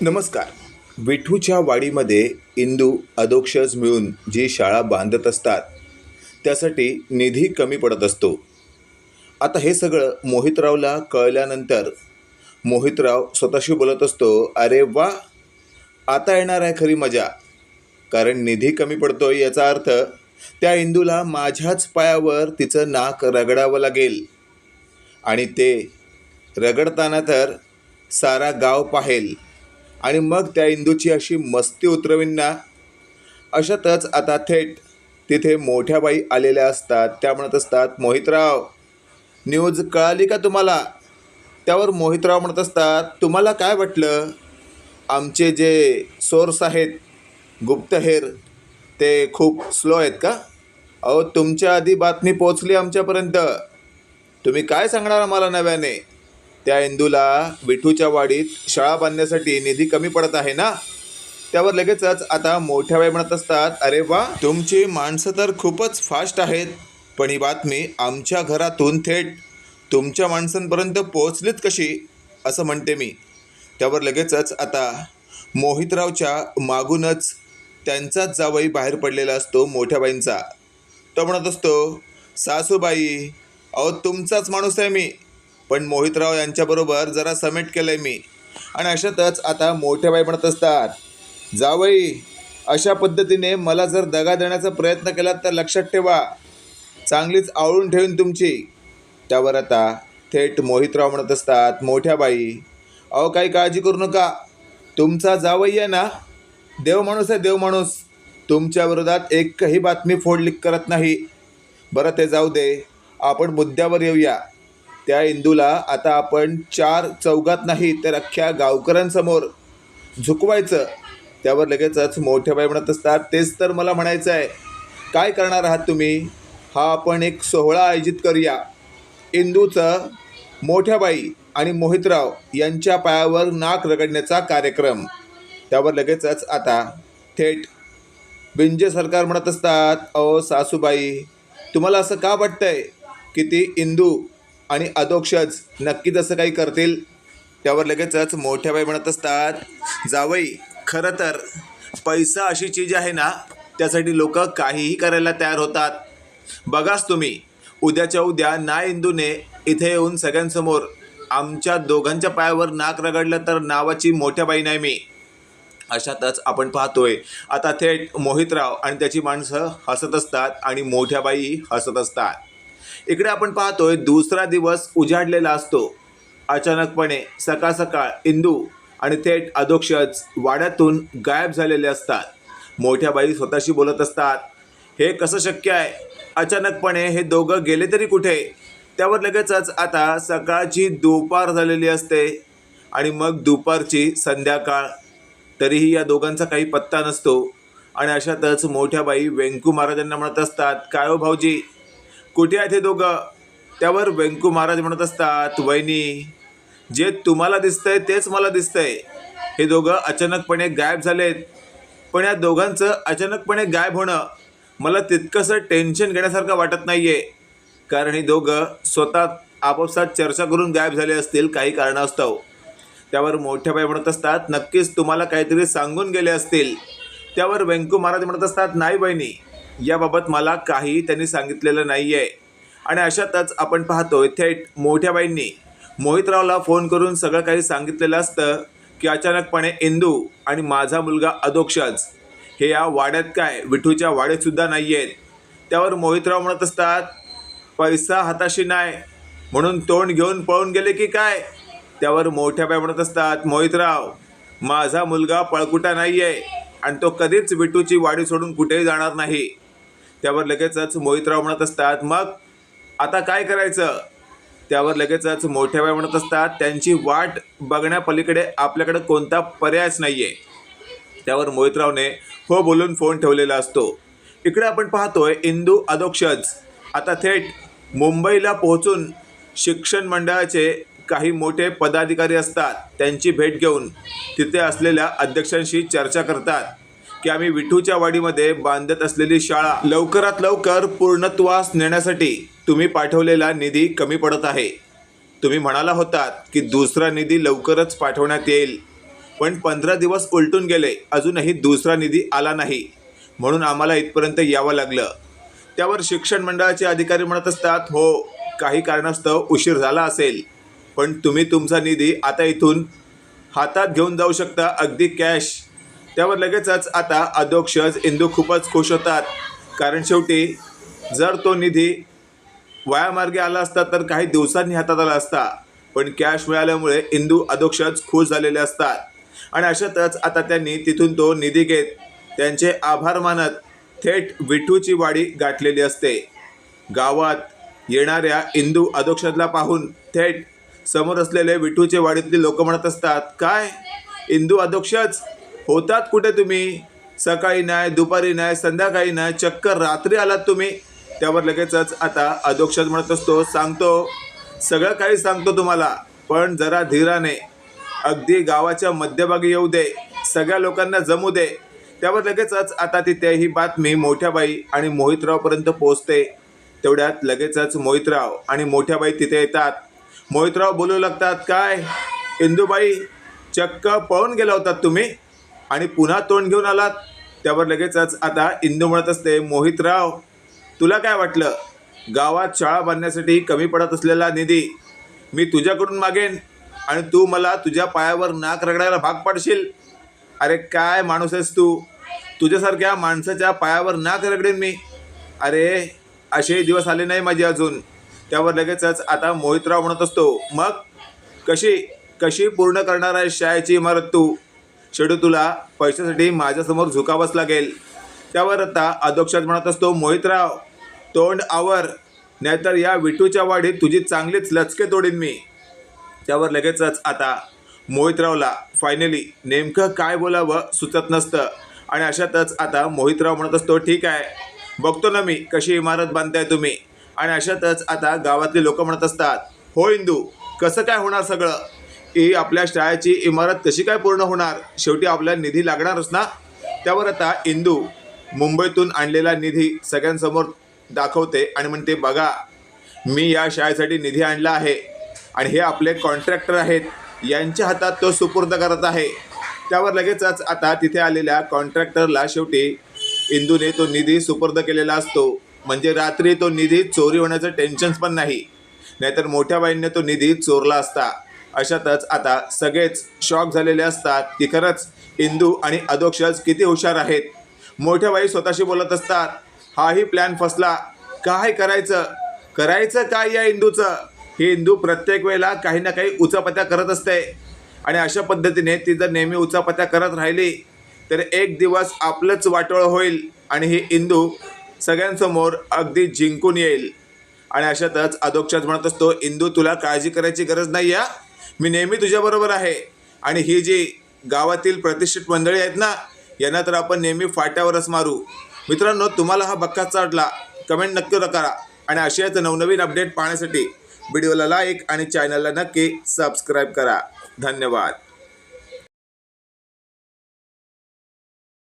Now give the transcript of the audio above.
नमस्कार. विठूच्या वाडीमध्ये इंदू अधोक्षज मिळून जी शाळा बांधत असतात त्यासाठी निधी कमी पडत असतो. आता हे सगळं मोहितरावला कळल्यानंतर मोहितराव स्वतःशी बोलत असतो अरे वा आता येणार आहे खरी मजा. कारण निधी कमी पडतो याचा अर्थ त्या इंदूला माझ्याच पायावर तिचं नाक रगडावं लागेल. आणि ते रगडताना तर सारा गाव पाहेल. आणि मग त्या इंदूची अशी मस्ती उतरवीन. ना अशातच आता थेट तिथे मोठ्या बाई आलेल्या असतात. त्या म्हणत असतात मोहितराव न्यूज कळाली का तुम्हाला? त्यावर मोहितराव म्हणत असतात तुम्हाला काय वाटलं? आमचे जे सोर्स आहेत गुप्तहेर ते खूप स्लो आहेत का? अहो तुमच्या आधी बातमी पोचली आमच्यापर्यंत. तुम्ही काय सांगणार आम्हाला नव्याने? त्या इंदूला विठूच्या वाडीत शाळा बांधण्यासाठी निधी कमी पडत आहे ना? त्यावर लगेचच आता मोठ्या बाई म्हणत असतात अरे वा तुमची माणसं तर खूपच फास्ट आहेत. पण ही बातमी आमच्या घरातून थेट तुमच्या माणसांपर्यंत पोहोचलीत कशी? असं म्हणते मी. त्यावर लगेचच आता मोहितरावच्या मागूनच त्यांचाच जावई बाहेर पडलेला असतो मोठ्या बाईंचा. तो म्हणत असतो सासूबाई अहो तुमचाच माणूस आहे मी. पण मोहितराव यांच्याबरोबर जरा समेट केलं आहे मी. आणि अशातच आता मोठ्या बाई म्हणत असतात जावई अशा पद्धतीने मला जर दगा देण्याचा प्रयत्न केला तर लक्षात ठेवा. चांगलीच आवळून ठेवीन तुमची. त्यावर आता थेट मोहितराव म्हणत असतात मोठ्या बाई अहो काही काळजी करू नका. तुमचा जावई आहे ना देव माणूस आहे देव माणूस. तुमच्या विरोधात एकही बातमी फोडलीक करत नाही. बरं ते जाऊ दे. आपण मुद्द्यावर येऊया. त्या इंदूला आता आपण चार चौघात नाही तर अख्ख्या गावकऱ्यांसमोर झुकवायचं. त्यावर लगेचच मोठे बाई म्हणत असतात तेच तर मला म्हणायचं आहे. काय करणार आहात तुम्ही? हा आपण एक सोहळा आयोजित करूया. इंदूचं मोठ्या बाई आणि मोहितराव यांच्या पायावर नाक रगडण्याचा कार्यक्रम. त्यावर लगेचच आता थेट बिंजे सरकार म्हणत असतात अहो सासूबाई तुम्हाला असं का वाटतंय की ती इंदू आणि अधोक्षज नक्कीच असं काही करतील त्यावर लगेचच मोठ्या बाई म्हणत असतात जावई खरं तर पैसा अशी चीज आहे ना त्यासाठी लोक काहीही करायला तयार होतात. बघाच तुम्ही उद्याच्या उद्या ना इंदूने इथे येऊन सगळ्यांसमोर आमच्या दोघांच्या पायावर नाक रगडलं तर नावाची मोठ्या बाई नाही मी. अशातच आपण पाहतोय आता थेट मोहितराव आणि त्याची माणसं हसत असतात आणि मोठ्या बाई हसत असतात. इकडे आपण पाहतोय दुसरा दिवस उजाडलेला असतो. अचानकपणे सकाळ सकाळ इंदू आणि थेट अधोक्षज वाड्यातून गायब झालेले असतात. मोठ्या बाई स्वतःशी बोलत असतात हे कसं शक्य आहे? अचानकपणे हे दोघं गेले तरी कुठे? त्यावर लगेचच आता सकाळची दुपार झालेली असते आणि मग दुपारची संध्याकाळ. तरीही या दोघांचा काही पत्ता नसतो. आणि अशातच मोठ्या बाई व्यंकू महाराजांना म्हणत असतात काय हो भाऊजी? कुठे आहेत हे दोघं? त्यावर व्यंकू महाराज म्हणत असतात वहिनी जे तुम्हाला दिसतंय तेच मला दिसतंय. हे दोघं अचानकपणे गायब झालेत. पण या दोघांचं अचानकपणे गायब होणं मला तितकंसं टेन्शन घेण्यासारखं वाटत नाही आहे कारण ही दोघं स्वतः आपापसात चर्चा करून गायब झाले असतील काही कारणास्तव. त्यावर मोठ्या बाई म्हणत असतात नक्कीच तुम्हाला काहीतरी सांगून गेले असतील. त्यावर व्यंकू महाराज म्हणत असतात नाही बहिणी याबाबत मला काही त्यांनी सांगितलेलं नाही आहे आणि अशातच आपण पाहतोय थेट मोठ्या बाईंनी मोहितरावला फोन करून सगळं काही सांगितलेलं असतं की अचानकपणे इंदू आणि माझा मुलगा अधोक्षज. हे या वाड्यात काय? विठूच्या वाड्यातसुद्धा नाही आहेत त्यावर मोहितराव म्हणत असतात पैसा हाताशी नाही. म्हणून तोंड घेऊन पळून गेले की काय? त्यावर मोठ्या बाई म्हणत असतात मोहितराव माझा मुलगा पळकुटा नाही आहे आणि तो कधीच विटूची वाडी सोडून कुठेही जाणार नाही. त्यावर लगेचच मोहितराव म्हणत असतात मग आता काय करायचं? त्यावर लगेचच मोठ्या बाई म्हणत असतात त्यांची वाट बघण्यापलीकडे आपल्याकडे कोणता पर्यायच नाही आहे त्यावर मोहितरावने हो बोलून फोन ठेवलेला असतो. इकडे आपण पाहतोय इंदू अधोक्षज. आता थेट मुंबईला पोहोचून शिक्षण मंडळाचे काही मोठे पदाधिकारी असतात त्यांची भेट घेऊन तिथे असलेल्या अध्यक्षांशी चर्चा करतात. की आम्ही विठूच्या वाडीमध्ये बांधत असलेली शाळा लवकरात लवकर पूर्णत्वास नेण्यासाठी तुम्ही पाठवलेला निधी कमी पडत आहे. तुम्ही म्हणाला होतात की दुसरा निधी लवकरच पाठवण्यात येईल. पण पंधरा दिवस उलटून गेले अजूनही दुसरा निधी आला नाही. म्हणून आम्हाला इथपर्यंत यावं लागलं. त्यावर शिक्षण मंडळाचे अधिकारी म्हणत असतात हो काही कारणास्तव उशीर झाला असेल. पण तुम्ही तुमचा निधी आता इथून हातात घेऊन जाऊ शकता अगदी कॅश. त्यावर लगेचच आता अधोक्षज इंदू खूपच खुश होतात. कारण शेवटी जर तो निधी वायामार्गे आला असता तर काही दिवसांनी हातात आला असता. पण कॅश मिळाल्यामुळे इंदू अधोक्षज खुश झालेले असतात. आणि अशातच आता त्यांनी तिथून तो निधी घेत त्यांचे आभार मानत थेट विठूची वाडी गाठलेली असते. गावात येणाऱ्या इंदू अधोक्षजला पाहून थेट समोर असलेले विठूचे वाडीतली लोक म्हणत असतात काय? इंदू अध्यक्षच? होतात कुठे तुम्ही? सकाळी नाही दुपारी नाही संध्याकाळी नाही चक्क रात्री आलात तुम्ही. त्यावर लगेचच आता अधोक्षज म्हणत असतो सांगतो. सगळं काही सांगतो तुम्हाला पण जरा धीराने अगदी गावाच्या मध्यभागी येऊ दे सगळ्या लोकांना जमू दे. त्यावर लगेचच आता तिथे ही बातमी मोठ्याबाई आणि मोहितरावपर्यंत पोहोचते. तेवढ्यात लगेचच मोहितराव आणि मोठ्याबाई तिथे येतात. मोहितराव बोलू लागतात काय? इंदूबाई चक्क पळून गेला होतात तुम्ही? आणि पुन्हा तोंड घेऊन आलात त्यावर लगेचच आता इंदू म्हणत असते मोहितराव तुला काय वाटलं? गावात शाळा बांधण्यासाठी कमी पडत असलेला निधी मी तुझ्याकडून मागेन आणि तू मला तुझ्या पायावर नाक रगडायला भाग पाडशील? अरे काय माणूस आहेस तू? तुझ्यासारख्या माणसाच्या पायावर नाक रगडेन मी. अरे असे दिवस आले नाही माझे अजून. त्यावर लगेचच आता मोहितराव म्हणत असतो मग कशी कशी पूर्ण करणार आहे शाळेची इमारत तू? शेडू तुला पैशासाठी माझ्यासमोर झुकावंच लागेल त्यावर आता अध्यक्षात म्हणत असतो मोहितराव तोंड आवर नाहीतर या विटूच्या वाढीत तुझी चांगलीच लचके तोडीन मी. त्यावर लगेचच आता मोहितरावला फायनली नेमकं काय बोलावं सुचत नसतं. आणि अशातच आता मोहितराव म्हणत असतो ठीक आहे बघतो ना मी कशी इमारत बांधताय तुम्ही. आणि अशातच आता गावातले लोक म्हणत असतात हो इंदू कसं काय होणार सगळं? ही आपल्या शाळेची इमारत कशी काय पूर्ण होणार? शेवटी आपल्याला निधी लागणारच ना? त्यावर आता इंदू मुंबईतून आणलेला निधी सगळ्यांसमोर दाखवते आणि म्हणते बघा मी या शाळेसाठी निधी आणला आहे आणि हे आपले कॉन्ट्रॅक्टर आहेत. यांच्या हातात तो सुपूर्द करत आहे. त्यावर लगेचच आता तिथे आलेल्या कॉन्ट्रॅक्टरला शेवटी इंदूने तो निधी सुपूर्द केलेला असतो. म्हणजे रात्री तो निधी चोरी होण्याचं टेन्शन्स पण नाही. नाहीतर मोठ्या बाईंनी तो निधी चोरला असता. अशातच आता सगळेच शॉक झालेले असतात की खरंच इंदू आणि अधोक्षज किती हुशार आहेत. मोठ्या बाई स्वतःशी बोलत असतात हाही प्लॅन फसला. काय करायचं? करायचं काय या इंदूचं? ही इंदू प्रत्येक वेळेला काही ना काही उचापत्या करत असते. आणि अशा पद्धतीने ती जर नेहमी उचापत्या करत राहिली तर एक दिवस आपलंच वाटोळ होईल आणि ही इंदू सगळ्यांसमोर अगदी जिंकून येईल. आणि अशातच अधोक्षज म्हणत असतो इंदू तुला काळजी करायची गरज नाही या मी नेहमी तुझ्याबरोबर आहे. आणि ही जी गावातील प्रतिष्ठित मंडळी आहेत ना यांना तर आपण नेहमी फाट्यावरच मारू. मित्रांनो तुम्हाला हा बक्का चाडला कमेंट नक्की करा. आणि अशाच नवनवीन अपडेट पाहण्यासाठी व्हिडिओला लाईक आणि चॅनलला नक्की सबस्क्राईब करा. धन्यवाद.